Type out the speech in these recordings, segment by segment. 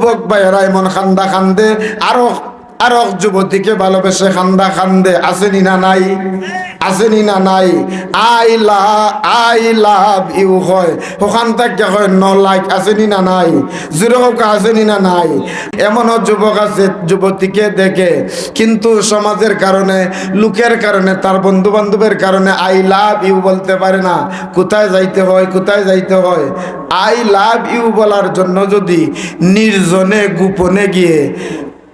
যুবক ভাইয়েরা মন খান্দা খান্দে আরও আরও যুবতীকে ভালোবেসে খান্দা খান্দে, আসেনি না নাই? আসেনি না নাই? আই লা, আই লাভ ইউ হয়। ওখান থেকে হয়, ন লাইক, আসেনি না নাই? জুড়ে হোক, আসেনি না নাই? এমনও যুবক আছে, যুবতীকে দেখে। কিন্তু সমাজের কারণে, লোকের কারণে, তার বন্ধু বান্ধবের কারণে আই লাভ ইউ বলতে পারে না। কোথায় যাইতে হয়, কোথায় যাইতে হয়? আই লাভ ইউ বলার জন্য যদি নির্জনে, গোপনে গিয়ে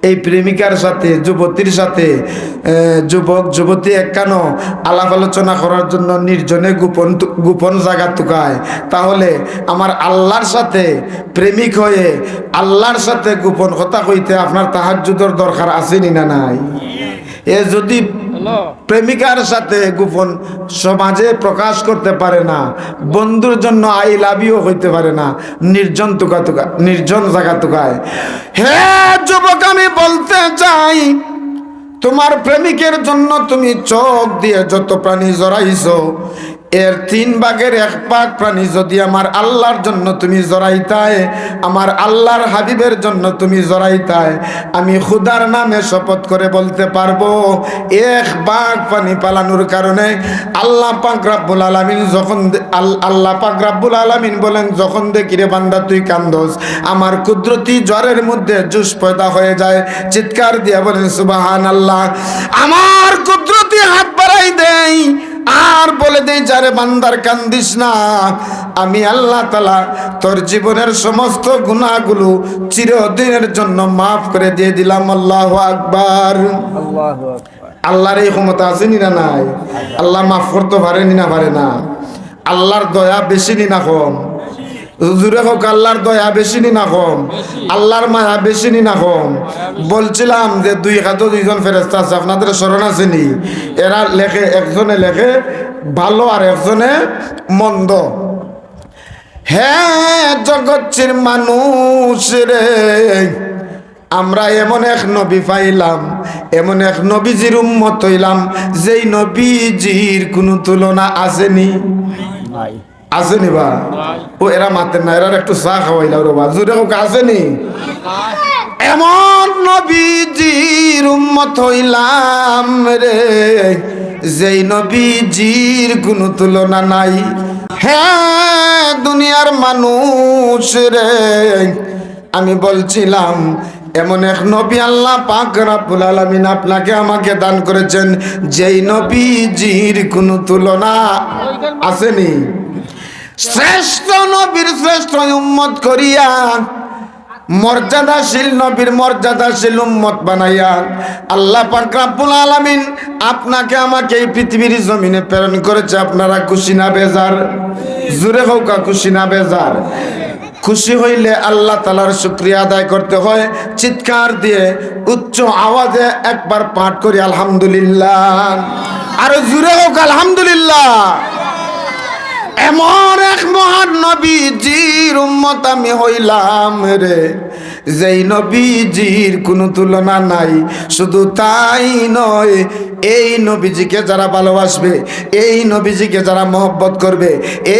এই প্রেমিকার সাথে, যুবতীর সাথে যুবক, যুবতী একখানো আলাপ আলোচনা করার জন্য নির্জনে গোপন গোপন জায়গা তুকায় তাহলে আমার আল্লাহর সাথে প্রেমিক হয়ে আল্লাহর সাথে গোপন কথা কইতে আপনার তাহাজ্জুদর দরকার আসেনি না নাই? এ যদি প্রেমিকার সাথে গোপন সমাজে প্রকাশ করতে পারে না, বন্ধুর জন্য আই লাভিও হইতে পারে না, নির্জন তুকা তুকা, নির্জন জায়গা তুকায়। হে যুবক, আমি বলতে চাই, তোমার প্রেমিকের জন্য তুমি চোখ দিয়ে যত প্রাণী জড়াইছো এর তিন ভাগের এক ভাগ প্রাণী যদি আমার আল্লাহর জন্য তুমি জড়াইতায়, আমার আল্লাহর হাবিবের জন্য তুমি জড়াইতায়, আমি খুদার নামে শপথ করে বলতে পারব, এক বাঘ পানি পালানোর কারণে আল্লাহ পাক রাব্বুল আলামিন যখন আল্লাহ পাক রাব্বুল আলামিন বলেন, যখন দেখি রে বান্দা, তুই কান্দোস। আমার কুদরতি জ্বরের মধ্যে জুস পয়দা হয়ে যায়, চিৎকার দিয়া বলেন সুবাহান আল্লাহ আমার কুদরতি হাত বাড়াই আর বলে দেই যারে বান্দার কান্দিস না আমি আল্লাহ তালা তোর জীবনের সমস্ত গুণাগুলো চিরদিনের জন্য মাফ করে দিয়ে দিলাম। আল্লাহ আকবার। আল্লাহর এই ক্ষমতা আছে নি না নাই? আল্লাহ মাফ করতে পারেনি না পারে না? আল্লাহর দয়া বেশি নি না কম। জুড়ে হোক আল্লাহর দয়া বেশি নি না কম আল্লাহর মায়া বেশি নি না কম। বলছিলাম যে দুই হাত দুইজন ফেরেস্তা আছে আপনাদের স্মরণ আছে নি? এরা লেখে একজনে লেখে ভালো আর একজনে মন্দ। হ্যাঁ জগৎচির মানুষ রে আমরা এমন এক নবী পাইলাম এমন এক নবীজির উম্মত হইলাম যেই নবীজির কোনো তুলনা আসেনি। আসেনি বা? ও, এরা মাতেন না এরা একটু চা খাওয়াইলাম রে বা। জুড়ে হোক আসেনি এমন নবীজির উম্মত হইলাম রে, যেই নবীজির কোনো তুলনা নাই। হ্যাঁ দুনিয়ার মানুষ রে, আমি বলছিলাম, এমন এক নবী আল্লাহ পাক রাব্বুল আলামিন আপনাকে আমাকে দান করেছেন, যেই নবীজির কোনো তুলনা আসেনি শ্রেষ্ঠ নবীর শ্রেষ্ঠ উম্মত করিয়া, মর্যাদাশীল নবীর মর্যাদাশীল উম্মত বানাইয়া, আল্লাহ পাক রাব্বুল আলামিন আপনাকে, আমাকে এই পৃথিবীর জমিনে প্রেরণ করেছে। আপনারা খুশি না বেজার? জুড়ে হোক খুশি না বেজার। খুশি হইলে আল্লাহ তালার শুক্রিয়া আদায় করতে হয়। চিৎকার দিয়ে উচ্চ আওয়াজে একবার পাঠ করি, আলহামদুলিল্লাহ। আরও জুড়ে হোক, আলহামদুলিল্লাহ। এমন এক মহান নবীজির উম্মত আমি হইলাম রে। যেই নবীজির কোনো তুলনা নাই, শুধু তাই নয়, এই নবীজিকে যারা ভালোবাসবে, এই নবীজিকে যারা মহব্বত করবে,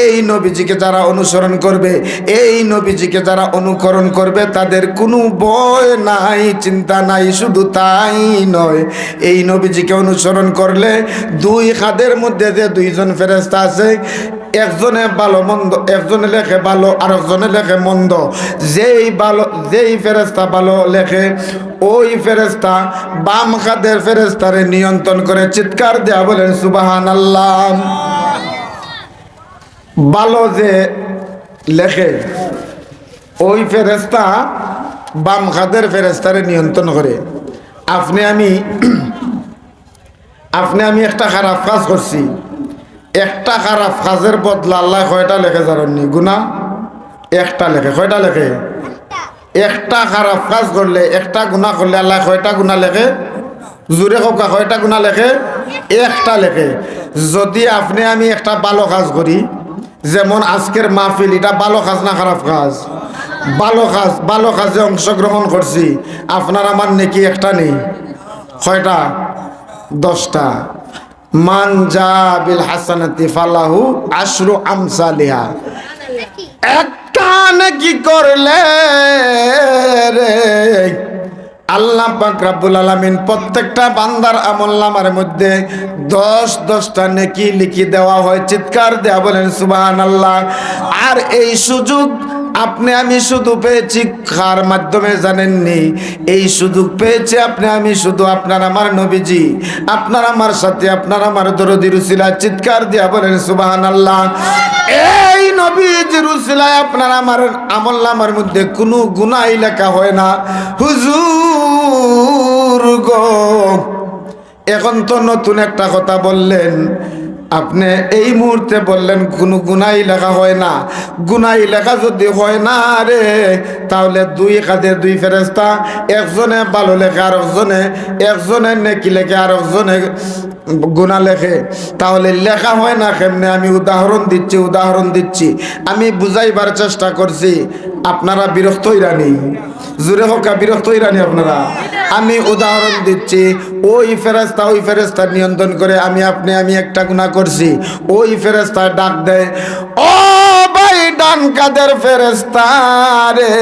এই নবীজিকে যারা অনুসরণ করবে, এই নবীজিকে যারা অনুকরণ করবে, তাদের কোনো ভয় নাই, চিন্তা নাই, শুধু তাই নয়। এই নবীজিকে অনুসরণ করলে দুই খাদের মধ্যে যে দুইজন ফেরেস্তা আছে একজনে ভালো মন্দ, একজনে লেখে ভালো আর একজনে লেখে মন্দ। যেই ভালো, যেই ফেরেস্তা ভালো লেখে, ওই ফেরেস্তা বাম খাদের ফেরেস্তারে নিয়ন্ত্রণ করে চিৎকার দেয়া বলেন সুবাহান আল্লাহ ভালো যে লেখে, ওই ফেরেস্তা বাম খাদের ফেরেস্তারে নিয়ন্ত্রণ করে। আপনি আমি আপনি আমি একটা খারাপ কাজ করছি। একটা খারাপ কাজের বদলা আল্লাহ কয়টা লেখে জানেননি? গুণা? একটা লেখে। কয়টা লেখে? একটা খারাপ কাজ করলে, একটা গুণা করলে আল্লাহ কয়টা গুণা লেখে? জোরে ককা কয়টা গুণা লেখে? একটা লেখে। যদি আপনি, আমি একটা ভালো কাজ করি, যেমন আজকের মাহফিল, এটা ভালো কাজ না খারাপ কাজ? ভালো কাজ, ভালো কাজে অংশগ্রহণ করছি। আপনার আমার নেকি একটা নেই। কয়টা? দশটা। মান যা বিল হাসানাতি ফালাহু আশরু আমসালিহা। এক টানে কি করলে রে? প্রত্যেকটা বান্দার আমল নামার মধ্যে দশ দশটা নেকি লিখি দেওয়া হয়, চিৎকার দেয়া বলেন সুবহানাল্লাহ। আর এই সুযোগ আপনি আমি শুধু পেয়েছি কার মাধ্যমে জানেননি। এই সুযোগ পেয়েছে আপনি আমি শুধু আপনার আমার নবীজি, আপনার আমার সাথে, আপনার আমার দরদি রুসিলা চিৎকার দিয়া বলেন সুবাহান আল্লাহ এই নবীজি রুসিলায় আপনার আমার আমল নামার মধ্যে কোনো গুনাই লেখা হয় না। হুজুর গো, এখন তো নতুন একটা কথা বললেন। আপনি এই মুহূর্তে বললেন কোনো গুনাই লেখা হয় না। গুনাই লেখা যদি হয় না রে, তাহলে দুই কাঁধে দুই ফেরেস্তা একজনে ভালো লেখে আর একজনে একজনে নেকি লেখে আর একজনে গুণা লেখে। তাহলে লেখা হয় না কেমনে? আমি উদাহরণ দিচ্ছি উদাহরণ দিচ্ছি। আমি বুঝাইবার চেষ্টা করছি, আপনারা বিরক্ত হইরানি জুড়ে হোকা বিরক্ত হইরানি আপনারা। আমি উদাহরণ দিচ্ছি, ওই ফেরেস্তা ওই ফেরেস্তা নিয়ন্ত্রণ করে আমি আপনি, আমি একটা গুণা করছি। ওই ফেরেস্তা ডাক দেয়, ও ভাই ডান কাদের ফেরেস্তা রে।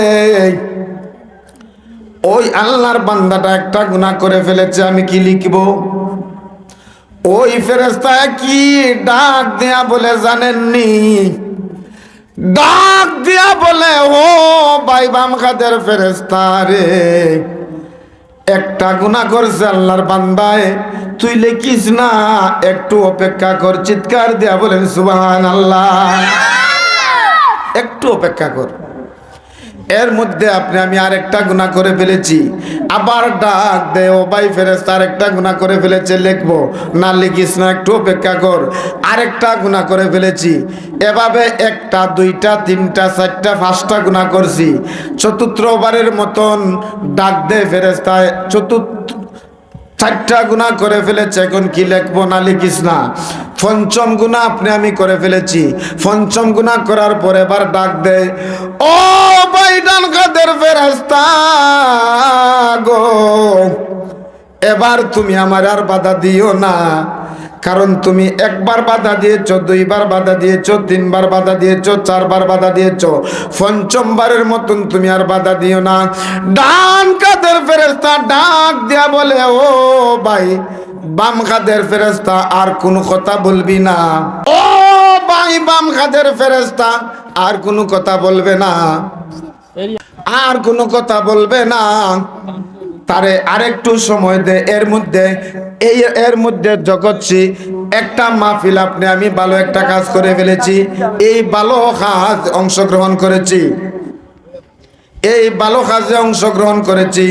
ওই আল্লাহর বান্দাটা একটা গুণা করে ফেলেছে, আমি কি লিখব? ওই ফেরেস্তা কি ডাক দেয়া বলে জানেননি? ডাক দিয়া বলে, ও ভাই বাম খাদের ফেরেস্তা রে, একটা গুণা করছে আল্লাহর বান্দায়। তুই লেখিস না, একটু অপেক্ষা কর। চিৎকার দেয়া বলেন সুবাহান আল্লাহ একটু অপেক্ষা কর। এর মধ্যে আপনি, আমি আরেকটা গুণা করে ফেলেছি। আবার ডাক দে, ও ভাই ফেরেস্তা আরেকটা গুণা করে ফেলেছে, লিখব। না লিখিস না, একটু অপেক্ষা কর। আরেকটা গুণা করে ফেলেছি। এভাবে একটা, দুইটা, তিনটা, চারটা, পাঁচটা গুণা করছি। চতুর্থ ওভারের মতন ডাক দে ফেরেস্তায় চতুর্থ চারটা গুণা করে ফেলেছে, এখন কি লেখবো না লিখিস না। পঞ্চম গুণা আপনি, আমি করে ফেলেছি। পঞ্চম গুণা করার পরে এবার ডাক দেয় ও গো? এবার তুমি আমার আর বাধা দিও না। কারণ তুমি একবার বাধা দিয়েছ, দুইবার বাধা দিয়েছ, তিনবার বাধা দিয়েছ, চারবার বাধা দিয়েছ। পঞ্চমবারের মতন তুমি আর বাধা দিও না। ডান কাদের ফেরেস্তা ডাক দিয়া বলে, ও ভাই, বাম খাদের ফেরেস্তা আর কোনো কথা বলবি না। ও ভাই, বাম খাদের ফেরেস্তা আর কোনো কথা বলবে না। আর কোনো কথা বলবে না। তারে আরেকটু সময় দে। এর মধ্যে, এই এর মধ্যে জগৎছি একটা মাহফিল আপনি, আমি ভালো একটা কাজ করে ফেলেছি। এই ভালো কাজ অংশগ্রহণ করেছি। এই ভালো কাজে অংশগ্রহণ করেছি।